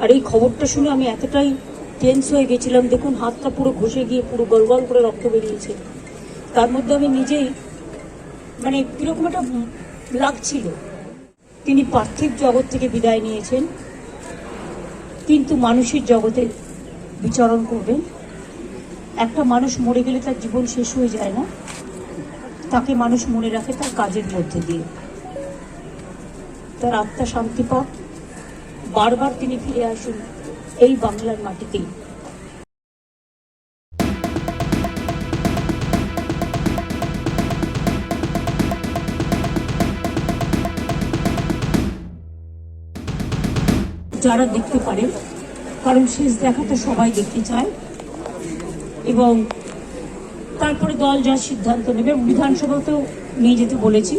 আর এই খবরটা শুনে আমি এতটাই টেন্স হয়ে গেছিলাম। দেখুন, হাতটা পুরো ঘষে গিয়ে পুরো গলগল করে রক্ত বেরিয়েছে। তার মধ্যে আমি নিজেই মানে কীরকম একটা লাগছিল তিনি পার্থিব জগৎ থেকে বিদায় নিয়েছেন। কিন্তু মানুষের জগতে বিচরণ করবেন। একটা মানুষ মরে গেলে তার জীবন শেষ হয়ে যায় না। তাকে মানুষ মনে রাখে তার কাজের মধ্যে দিয়ে। তার আত্মা শান্তি পাক। বারবার তিনি ফিরে আসুন এই বাংলার মাটিতেই। যারা দেখতে পারে, কারণ শেষ দেখাটা সবাই দেখতে চায়, এবং তারপরে দল যা সিদ্ধান্ত নেবে বিধানসভাতেও নিয়ে যেতে বলেছি।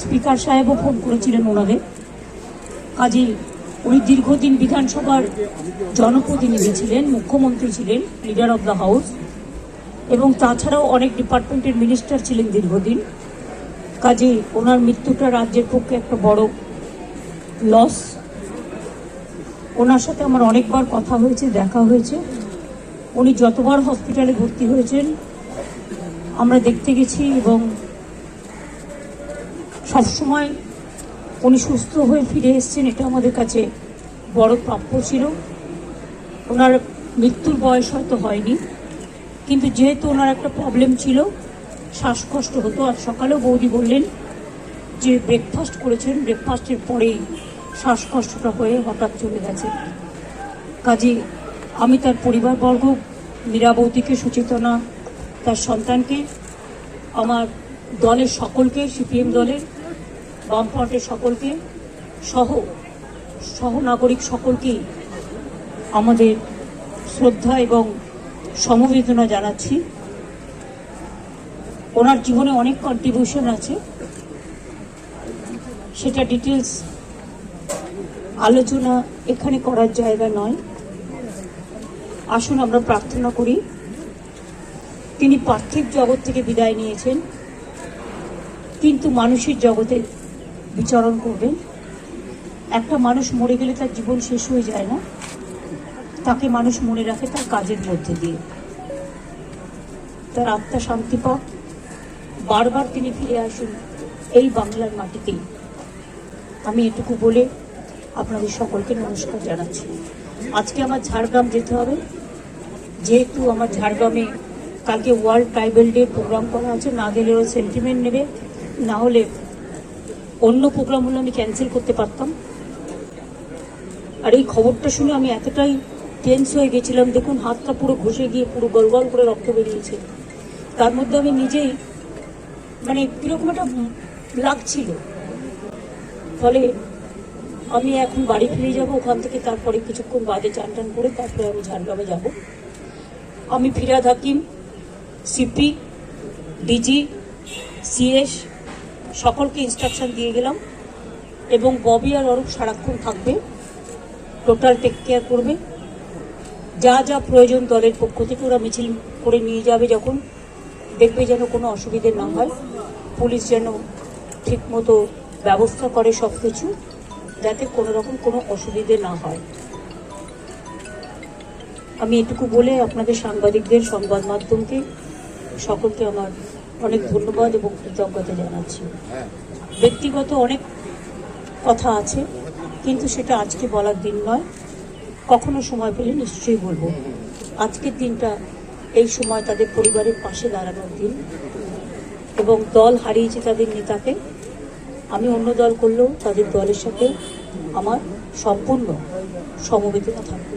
স্পিকার সাহেবও ফোন করেছিলেন ওনাদের। কাজে উনি দীর্ঘদিন বিধানসভার জনপ্রতিনিধি ছিলেন, মুখ্যমন্ত্রী ছিলেন লিডার অব দ্য হাউস এবং তাছাড়াও অনেক ডিপার্টমেন্টের মিনিস্টার ছিলেন দীর্ঘদিন। কাজে ওনার মৃত্যুটা রাজ্যের পক্ষে একটা বড় লস ওনার সাথে আমার অনেকবার কথা হয়েছে, দেখা হয়েছে। উনি যতবার হসপিটালে ভর্তি হয়েছেন, আমরা দেখতে গেছি এবং সবসময় উনি সুস্থ হয়ে ফিরে এসেছেন, এটা আমাদের কাছে বড় প্রাপ্য ছিল। ওনার মৃত্যুর বয়স হয়তো হয়নি, কিন্তু যেহেতু ওনার একটা প্রবলেম ছিল, শ্বাসকষ্ট হতো, আর সকালেও বৌদি বললেন যে ব্রেকফাস্ট করেছেন ব্রেকফাস্টের পরেই শ্বাসকষ্টটা হয়ে হঠাৎ চলে গেছে। কাজে আমি তার পরিবারবর্গ, মীরা বৌদিকে, সুচেতনা তার সন্তানকে, আমার দলের সকলকে, সিপিএম দলের বামফ্রন্টের সকলকে সহ সহনাগরিক সকলকেই আমাদের শ্রদ্ধা এবং সমবেদনা জানাচ্ছি। ওনার জীবনে অনেক কন্ট্রিবিউশন আছে। সেটা ডিটেলস আলোচনা এখানে করার জায়গা নয়। আসুন আমরা প্রার্থনা করি। তিনি পার্থিব জগৎ থেকে বিদায় নিয়েছেন, কিন্তু মানুষের জগতে বিচরণ করবেন একটা মানুষ মরে গেলে তার জীবন শেষ হয়ে যায় না। তাকে মানুষ মনে রাখে তার কাজের মধ্যে দিয়ে। তার আত্মা শান্তি পাক। বারবার তিনি ফিরে আসুন এই বাংলার মাটিতেই আমি এটুকু বলে আপনাদের সকলকে নমস্কার জানাচ্ছি। আজকে আমার ঝাড়গ্রাম যেতে হবে। যেহেতু আমার ঝাড়গ্রামে কালকে ওয়ার্ল্ড ট্রাইবেল ডে প্রোগ্রাম করা আছে, না গেলে ওরা সেন্টিমেন্ট নেবে। না হলে অন্য প্রোগ্রাম হলে আমি ক্যান্সেল করতে পারতাম। আর এই খবরটা শুনে আমি এতটাই টেন্স হয়ে গেছিলাম। দেখুন, হাতটা পুরো ঘষে গিয়ে পুরো গলগল করে রক্ত বেরিয়েছে। তার মধ্যে আমি নিজেই মানে কীরকম একটা লাগছিল। ফলে আমি এখন বাড়ি ফিরে যাব, ওখান থেকে তারপরে কিছুক্ষণ বাদে চান টান করে তারপরে আমি ঝাড়গ্রামে যাব। আমি Firhad Hakim, CP, DG, CS সকলকে ইনস্ট্রাকশন দিয়ে গেলাম এবং ববি আর অরূপ সারাক্ষণ থাকবে। টোটাল টেক কেয়ার করবে। যা যা প্রয়োজন দলের পক্ষ থেকে ওরা মিছিল করে নিয়ে যাবে যখন দেখবে যেন কোনো অসুবিধে না হয়। পুলিশ যেন ঠিকমতো ব্যবস্থা করে সব কিছু যাতে কোনো রকম কোনো অসুবিধে না হয়। আমি এটুকু বলে আপনাদের সাংবাদিকদের সংবাদ মাধ্যমকে, সকলকে আমার অনেক ধন্যবাদ এবং কৃতজ্ঞতা জানাচ্ছি। ব্যক্তিগত অনেক কথা আছে, কিন্তু সেটা আজকে বলার দিন নয়। কখনো সময় পেলে নিশ্চয়ই বলব। আজকের দিনটা এই সময় তাদের পরিবারের পাশে দাঁড়ানোর দিন এবং দল হারিয়েছে তাদের নেতাকে। আমি অন্য দল করলেও তাদের দলের সাথে আমার সম্পূর্ণ সমবেদনা থাকবে।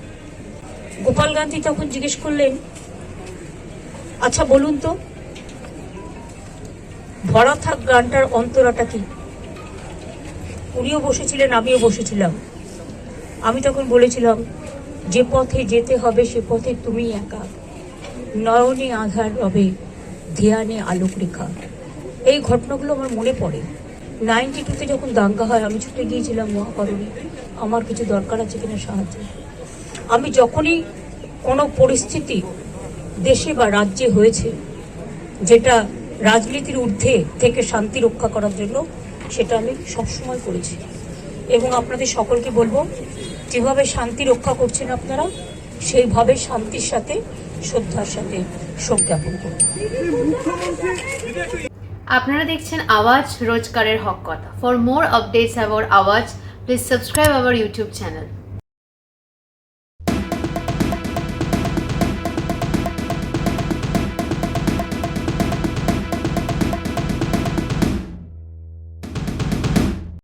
গোপাল গান্ধী তখন জিজ্ঞেস করলেন আচ্ছা বলুন তো ভরা থাক গানটার অন্তরাটা কি? উনিও বসেছিলেন, আমিও বসেছিলাম। আমি তখন বলেছিলাম, যে পথে যেতে হবে, সে পথে তুমি একা। নয়নে আধার রবে, ধ্যানে আলোক রেখা। এই ঘটনাগুলো আমার মনে পড়ে। নাইনটি টুতে যখন দাঙ্গা হয়, আমি ছুটে গিয়েছিলাম মহাকরণে। আমার কিছু দরকার আছে কিনা সাহায্য? আমি যখনই কোনো পরিস্থিতি দেশে বা রাজ্যে হয়েছে, যেটা রাজনীতির ঊর্ধ্বে থেকে শান্তি রক্ষা করার জন্য, সেটা আমি সবসময় করেছি। এবং আপনাদের সকলকে বলব, যেভাবে শান্তি রক্ষা করছেন আপনারা, সেইভাবে শান্তির সাথে, শ্রদ্ধার সাথে শোক জ্ঞাপন করুন। আপনারা দেখছেন আওয়াজ রোজকারের হক কথা। For more updates about Awaaz please subscribe our YouTube channel